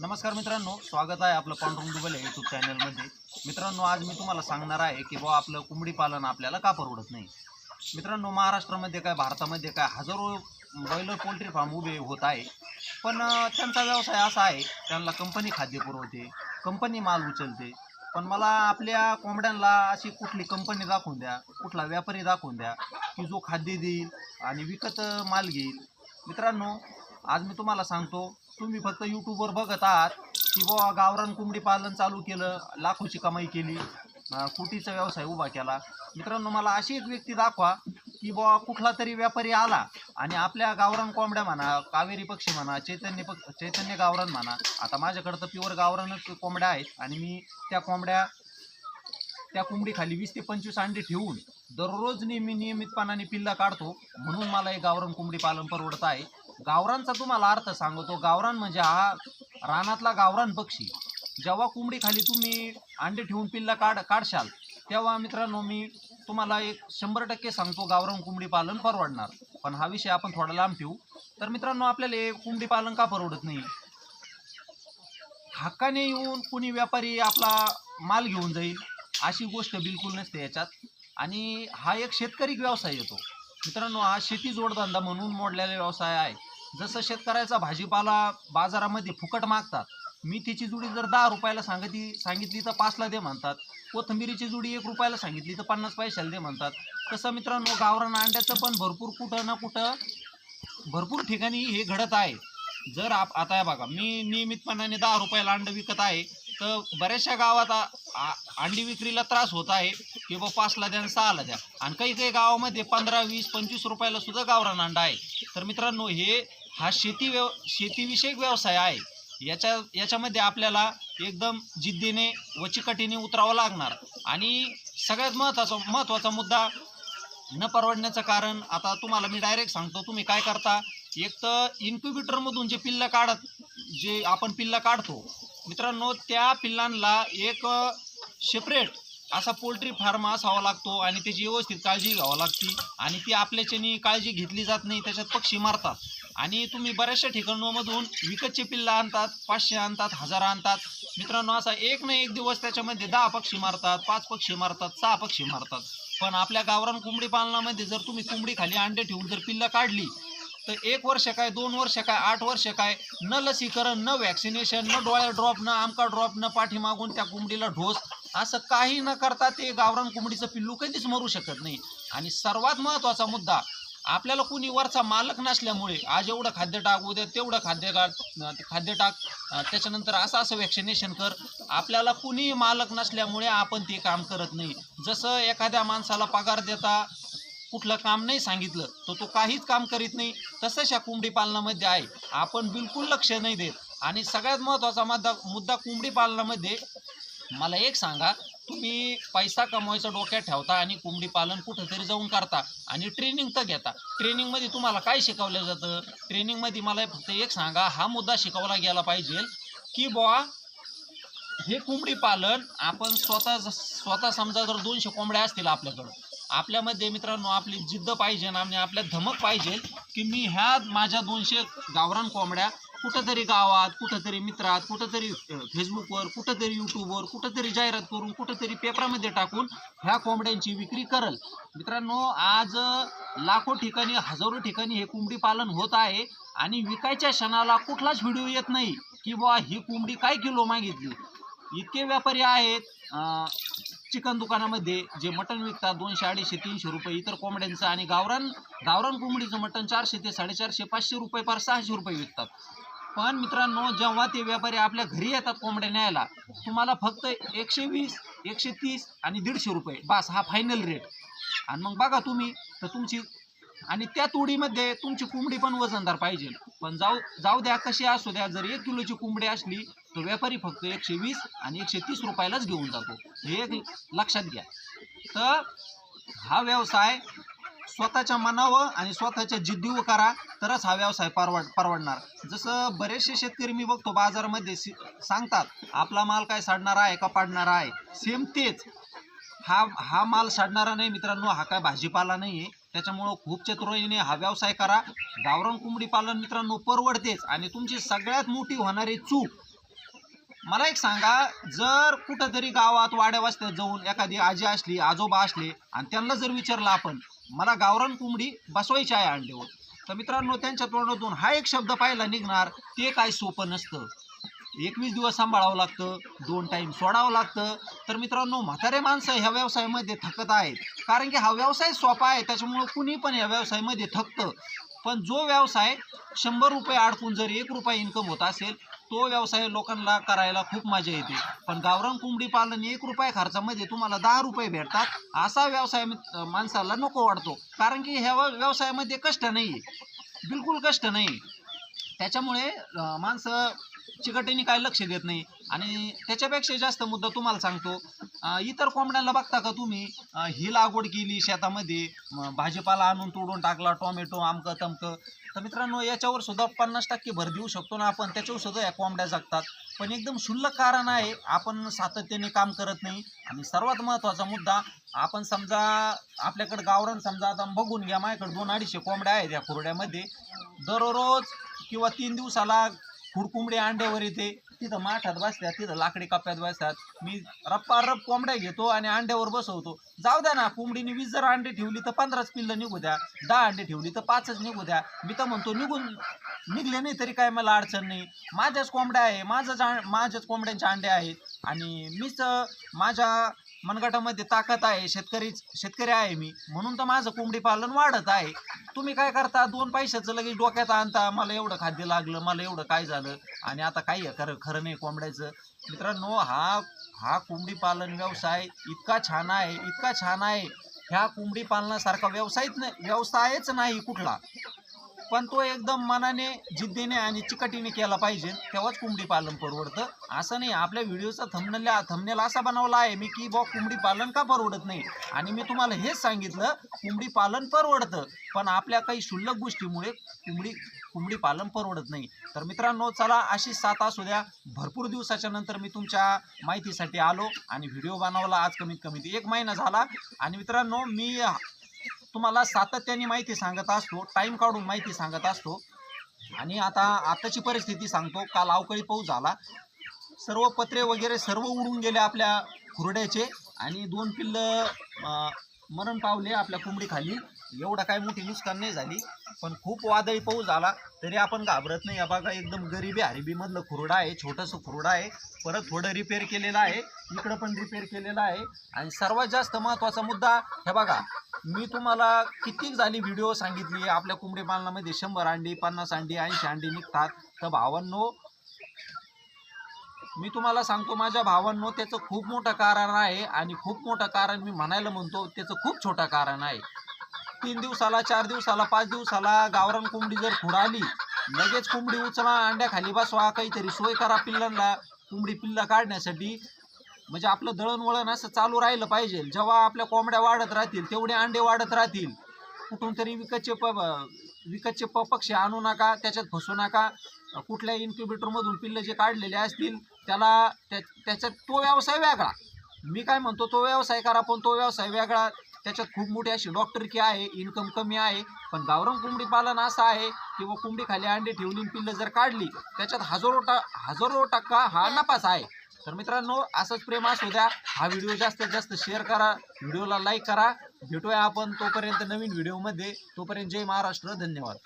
नमस्कार मित्रांनो स्वागत आहे आपलं पांडुरंग दुबल या यूट्यूब चॅनलमध्ये मित्रांनो आज मी तुम्हाला सांगणार आहे की बुवा आपलं कोंबडी पालन आपल्याला का परवडत नाही. मित्रांनो महाराष्ट्रामध्ये काय भारतामध्ये काय हजारो बॉयलर पोल्ट्री फार्म उभे होत आहे. पण त्यांचा व्यवसाय असा आहे त्यांना कंपनी खाद्य पुरवते कंपनी माल उचलते. पण मला आपल्या कोंबड्यांना अशी कुठली कंपनी दाखवून द्या कुठला व्यापारी दाखवून द्या की जो खाद्य देईल आणि विकत माल घेईल. मित्रांनो आज मी तुम्हाला सांगतो तुम्ही फक्त यूट्यूबवर बघत आहात की बुवा गावरान कोंबडी पालन चालू केलं लाखोची कमाई केली कुटीचा व्यवसाय उभा केला. मित्रांनो मला अशी एक व्यक्ती दाखवा की बुवा कुठला तरी व्यापारी आला आणि आपल्या गावरान कोंबड्या म्हणा कावेरी पक्षी म्हणा चैतन्य पक्ष चैतन्य गावरान म्हणा आता माझ्याकडं तर प्युअर गावरानच कोंबड्या आहेत आणि मी त्या कोंबड्या त्या कोंबडीखाली वीस ते पंचवीस अंडी ठेवून दररोज नेहमी नियमितपणाने पिल्ला काढतो म्हणून मला हे गावरान कोंबडी पालन परवडत आहे. गावरांचा तुम्हाला अर्थ सांगतो. गावरान म्हणजे हा रानातला गावरान पक्षी. जेव्हा कोंबडीखाली तुम्ही अंडे ठेवून पिल्ला काढ काढशाल तेव्हा मित्रांनो मी तुम्हाला एक शंभर टक्के सांगतो गावरान कोंबडी पालन परवडणार. पण हा विषय आपण थोडा लांब ठेवू. तर मित्रांनो आपल्याला कोंबडी पालन का परवडत नाही? हक्काने येऊन कुणी व्यापारी आपला माल घेऊन जाईल अशी गोष्ट बिलकुल नसते याच्यात. आणि हा एक शेतकरी व्यवसाय येतो. मित्रांनो हा शेती जोडधंदा म्हणून मोडलेला व्यवसाय आहे. जसं शेतकऱ्याचा भाजीपाला बाजारामध्ये फुकट मागतात मेथीची जुडी जर दहा रुपयाला सांगितली सांगितली तर पाचला दे म्हणतात. कोथंबिरीची जुडी एक रुपयाला सांगितली तर पन्नास पैशाला दे म्हणतात. तसं मित्रांनो गावरान अंड्याचं पण भरपूर कुठं ना कुठं भरपूर ठिकाणी हे घडत आहे. जर आप आता हे बघा मी नियमितपणाने दहा रुपयाला अंड विकत आहे तर बऱ्याचशा गावात आ- अंडी विक्रीला त्रास होत आहे की बा पाचला द्या आणि सहाला द्या. आणि काही काही गावामध्ये पंधरा वीस पंचवीस रुपयाला सुद्धा गावरान अंडा आहे. तर मित्रांनो हे हा शेती व्यव शेतीविषयक व्यवसाय आहे. याच्या याच्यामध्ये आपल्याला एकदम जिद्दीने व चिकटीने उतरावं लागणार. आणि सगळ्यात महत्त्वाचा महत्त्वाचा मुद्दा न परवडण्याचं कारण आता तुम्हाला मी डायरेक्ट सांगतो तुम्ही काय करता एक तर इन्क्युबेटरमधून जे पिल्लं काढत जे आपण पिल्लं काढतो मित्रांनो त्या पिल्लांना एक सेपरेट असा पोल्ट्री फार्म असावा लागतो आणि त्याची व्यवस्थित काळजी घ्यावी लागते. आणि ती आपल्याच्यानी काळजी घेतली जात नाही त्याच्यात पक्षी मारतात. आणि तुम्ही बऱ्याचशा ठिकाणांमधून विकतचे पिल्लं आणतात पाचशे आणतात हजार आणतात. मित्रांनो असा एक ना एक दिवस त्याच्यामध्ये दहा पक्षी मारतात पाच पक्षी मारतात सहा पक्षी मारतात. पण आपल्या गावरान कोंबडी पालनामध्ये जर तुम्ही कोंबडी खाली अंडे ठेवून जर पिल्लं काढली तर एक वर्ष काय दोन वर्ष काय आठ वर्ष काय न लसीकरण न वॅक्सिनेशन न डोळ्या ड्रॉप न आमका ड्रॉप न पाठीमागून त्या कोंबडीला ढोस असं काही न करता ते गावरान कोंबडीचं पिल्लू कधीच मरू शकत नाही. आणि सर्वात महत्त्वाचा मुद्दा आपल्याला कुणी वरचा मालक नसल्यामुळे आज एवढं खाद्य टाक उद्या तेवढं खाद्य टाक ते खाद्य टाक त्याच्यानंतर असं असं वॅक्सिनेशन कर. आपल्याला कुणी मालक नसल्यामुळे आपण ते काम करत नाही. जसं एखाद्या माणसाला पगार देता कुठलं काम नाही सांगितलं तर तो काहीच काम करीत नाही. तसंच या कोंबडी पालनामध्ये आहे. आपण बिलकुल लक्ष नाही देत. आणि सगळ्यात महत्त्वाचा मुद्दा मुद्दा कोंबडी पालनामध्ये मला एक सांगा तुम्ही पैसा कमवायचा डोक्यात ठेवता आणि कोंबडी पालन कुठंतरी जाऊन करता आणि ट्रेनिंग तर घेता. ट्रेनिंगमध्ये तुम्हाला काय शिकवलं जातं? ट्रेनिंगमध्ये मला फक्त एक सांगा हा मुद्दा शिकवला गेला पाहिजे की बुवा हे कोंबडी पालन आपण स्वतः स्वतः समजा जर दोनशे कोंबड्या असतील आपल्याकडं आपल्यामध्ये मित्रांनो आपली जिद्द पाहिजे आणि आपल्या धमक पाहिजे की मी ह्या माझ्या दोनशे गावरान कोंबड्या कुठंतरी गावात कुठंतरी मित्रात कुठंतरी फेसबुकवर कुठंतरी यूट्यूबवर कुठंतरी जाहिरात करून कुठंतरी पेपरामध्ये टाकून ह्या कोंबड्यांची विक्री करल. मित्रांनो आज लाखो ठिकाणी हजारो ठिकाणी हे कोंबडी पालन होत आहे आणि विकायच्या क्षणाला कुठलाच व्हिडिओ येत नाही की बुवा ही कोंबडी काय किलो मागितली? इतके व्यापारी आहेत चिकन दुकानामध्ये जे मटण विकतात दोनशे अडीचशे तीनशे रुपये इतर कोंबड्यांचं आणि गावरान गावरान कोंबडीचं मटण चारशे ते साडेचारशे पाचशे रुपये पार सहाशे रुपये विकतात. पण मित्रांनो जेव्हा ते व्यापारी आपल्या घरी येतात कोंबड्या न्यायला तुम्हाला फक्त एकशे वीस एकशे तीस आणि दीडशे रुपये. बास हा फायनल रेट आणि मग बघा तुम्ही तर तुमची आणि त्या तोडीमध्ये तुमची कोंबडी पण वजनदार पाहिजे. पण जाऊ जाऊ द्या कशी असू द्या जर एक किलोची कोंबडी असली तर व्यापारी फक्त एकशे वीस आणि एकशे तीस रुपयालाच घेऊन जातो. हे एक लक्षात घ्या. तर हा व्यवसाय स्वतःच्या मनावं आणि स्वतःच्या जिद्दीवर करा तरच हा व्यवसाय परवड परवडणार. जसं बरेचसे शेतकरी मी बघतो बाजारामध्ये सांगतात आपला माल काय साडणार आहे का पाडणारा आहे? सेम तेच. हा हा माल साडणारा नाही मित्रांनो हा काय भाजीपाला नाही आहे त्याच्यामुळं खूप चतुराईने हा व्यवसाय करा. गावरान कोंबडी पालन मित्रांनो परवडतेच आणि तुमची सगळ्यात मोठी होणारी चूक मला एक सांगा जर कुठंतरी गावात वाड्यावस्त्यात जाऊन एखादी आजी असली आजोबा असले आणि त्यांना जर विचारलं आपण मला गावरान कोंबडी बसवायची आहे अंड्यावर तर मित्रांनो त्यांच्या तोंडातून हा एक शब्द पाहायला निघणार ते काय सोपं नसतं. एकवीस दिवस सांभाळावं लागतं दोन टाईम सोडावं लागतं. तर मित्रांनो म्हातारे माणसं ह्या व्यवसायामध्ये थकत आहेत. कारण की हा व्यवसाय सोपा आहे त्याच्यामुळं कुणी पण या व्यवसायामध्ये थकतं. पण जो व्यवसाय शंभर रुपये अडकून जर एक रुपया इन्कम होत असेल तो व्यवसाय लोकांना करायला खूप मजा येते. पण गावरान कोंबडी पालन एक रुपये खर्चामध्ये तुम्हाला दहा रुपये भेटतात. असा व्यवसाय माणसाला नको वाटतो. कारण की ह्या व्यवसायामध्ये कष्ट नाही बिलकुल कष्ट नाही त्याच्यामुळे माणसं चिकटीने काय लक्ष देत नाही. आणि त्याच्यापेक्षा जास्त मुद्दा तुम्हाला सांगतो. अं, इतर कोंबड्यांना बघता का तुम्ही? अं, ही लागवड केली शेतामध्ये म, भाजीपाला आणून तोडून टाकला टोमॅटो आमकं तमकं. तर मित्रांनो याच्यावर सुद्धा पन्नास टक्के भर देऊ शकतो ना आपण. त्याच्यावर सुद्धा या कोंबड्या जगतात. पण एकदम क्षुल्लक कारण आहे आपण सातत्याने काम करत नाही. आणि सर्वात महत्त्वाचा मुद्दा आपण समजा आपल्याकडे गावरान समजा आता बघून घ्या माझ्याकडे दोन अडीचशे कोंबड्या आहेत या कुरड्यामध्ये. दररोज किंवा तीन दिवसाला खुडकुंबडी अंड्यावर येते. तिथं माठात बसतात तिथं लाकडी कप्प्यात बसतात. मी रप्पा रप कोंबड्या घेतो आणि अंड्यावर बसवतो. जाऊ द्या ना कोंबडीने वीस जर अंडे ठेवली तर पंधराच पिल्लं निघू द्या. दहा अंडे ठेवली तर पाचच निघू द्या. मी तर म्हणतो निघून निघले नाही तरी काय मला अडचण नाही. माझ्याच कोंबड्या आहे माझंच माझ्याच कोंबड्यांचे अंडे आहेत. आणि मीच माझ्या मनगटामध्ये ताकद आहे शेतकरी शेतकरी आहे मी. म्हणून तर माझं कोंबडी पालन वाढत आहे. तुम्ही काय करता दोन पैशाचं लगेच डोक्यात आणता मला एवढं खाद्य लागलं मला एवढं काय झालं? आणि आता काही खरं खरं नाही कोंबड्याचं. मित्रांनो हा हा कोंबडी पालन व्यवसाय इतका छान आहे इतका छान आहे. ह्या कोंबडी पालनासारखा व्यवसायच नाही व्यवसायच नाही कुठला. पण तो एकदम मनाने जिद्दीने आणि चिकटीने केला पाहिजे. तेव्हाच कुंबडी पालन परवडतं. असं नाही आपल्या व्हिडिओचा थंबनेल थंबनेल असा बनवला आहे मी की बॉ कुंबडी पालन का परवडत नाही? आणि मी तुम्हाला हेच सांगितलं कुंबडी पालन परवडतं. पण आपल्या काही क्षुल्लक गोष्टीमुळे कोंबडी कुंबडी पालन परवडत नाही. तर मित्रांनो चला अशी साथ असू द्या. भरपूर दिवसाच्या नंतर मी तुमच्या माहितीसाठी आलो आणि व्हिडिओ बनवला. आज कमीत कमी एक महिना झाला. आणि मित्रांनो मी तुम्हाला सातत्याने माहिती सांगत असतो टाईम काढून माहिती सांगत असतो. आणि आता आताची परिस्थिती सांगतो काल अवकाळी पाऊस झाला. सर्व पत्रे वगैरे सर्व उडून गेले आपल्या खुरड्याचे आणि दोन पिल्लं मरण पावले आपल्या कोंबडीखाली. एवढं काय मोठी नुकसान नाही झाली पण खूप वादळी पाऊस झाला तरी आपण घाबरत नाही. या बघा एकदम गरिबी हरिबीमधलं खुरडा आहे छोटंसं खुरडा आहे. परत थोडं रिपेअर केलेलं आहे इकडं पण रिपेअर केलेलं आहे. आणि सर्वात जास्त महत्त्वाचा मुद्दा हे बघा मी तुम्हाला किती झाली व्हिडिओ सांगितली आपल्या कोंबडी पालनामध्ये शंभर अंडी पन्नास अंडी ऐंशी अंडी निघतात. तर भावांनो मी तुम्हाला सांगतो माझ्या भावांनो त्याचं खूप मोठं कारण आहे आणि खूप मोठं कारण मी म्हणायला म्हणतो त्याचं खूप छोटं कारण आहे. तीन दिवसाला चार दिवसाला पाच दिवसाला गावरान कोंबडी जर खुडाली लगेच कोंबडी उचला अंड्याखाली बसवा काहीतरी सोय करा पिल्लांना. कोंबडी पिल्ला काढण्यासाठी म्हणजे आपलं दळणवळण असं चालू राहिलं पाहिजे. जेव्हा आपल्या कोंबड्या वाढत राहतील तेवढे अंडे वाढत राहतील. कुठून तरी विकतचे प विकतचे प पक्षी आणू नका त्याच्यात फसू नका. कुठल्या इन्क्युबेटरमधून पिल्लं जे काढलेले असतील त्याला त्या त्याच्यात तो व्यवसाय वेगळा. मी काय म्हणतो तो व्यवसाय करा पण तो व्यवसाय वेगळा. त्याच्यात खूप मोठी अशी डॉक्टरकी आहे इन्कम कमी आहे. पण गावरान कोंबडी पालन असं आहे किंवा कोंबडी खाली अंडे ठेवली पिल्लं जर काढली त्याच्यात हजारो टा हजारो टक्का हा नफाच आहे. तर मित्रांनो असंच प्रेम असू द्या. हा व्हिडिओ जास्तीत जास्त शेअर करा. व्हिडिओला लाईक करा. भेटूया आपण तोपर्यंत नवीन व्हिडिओमध्ये. तोपर्यंत जय महाराष्ट्र. धन्यवाद.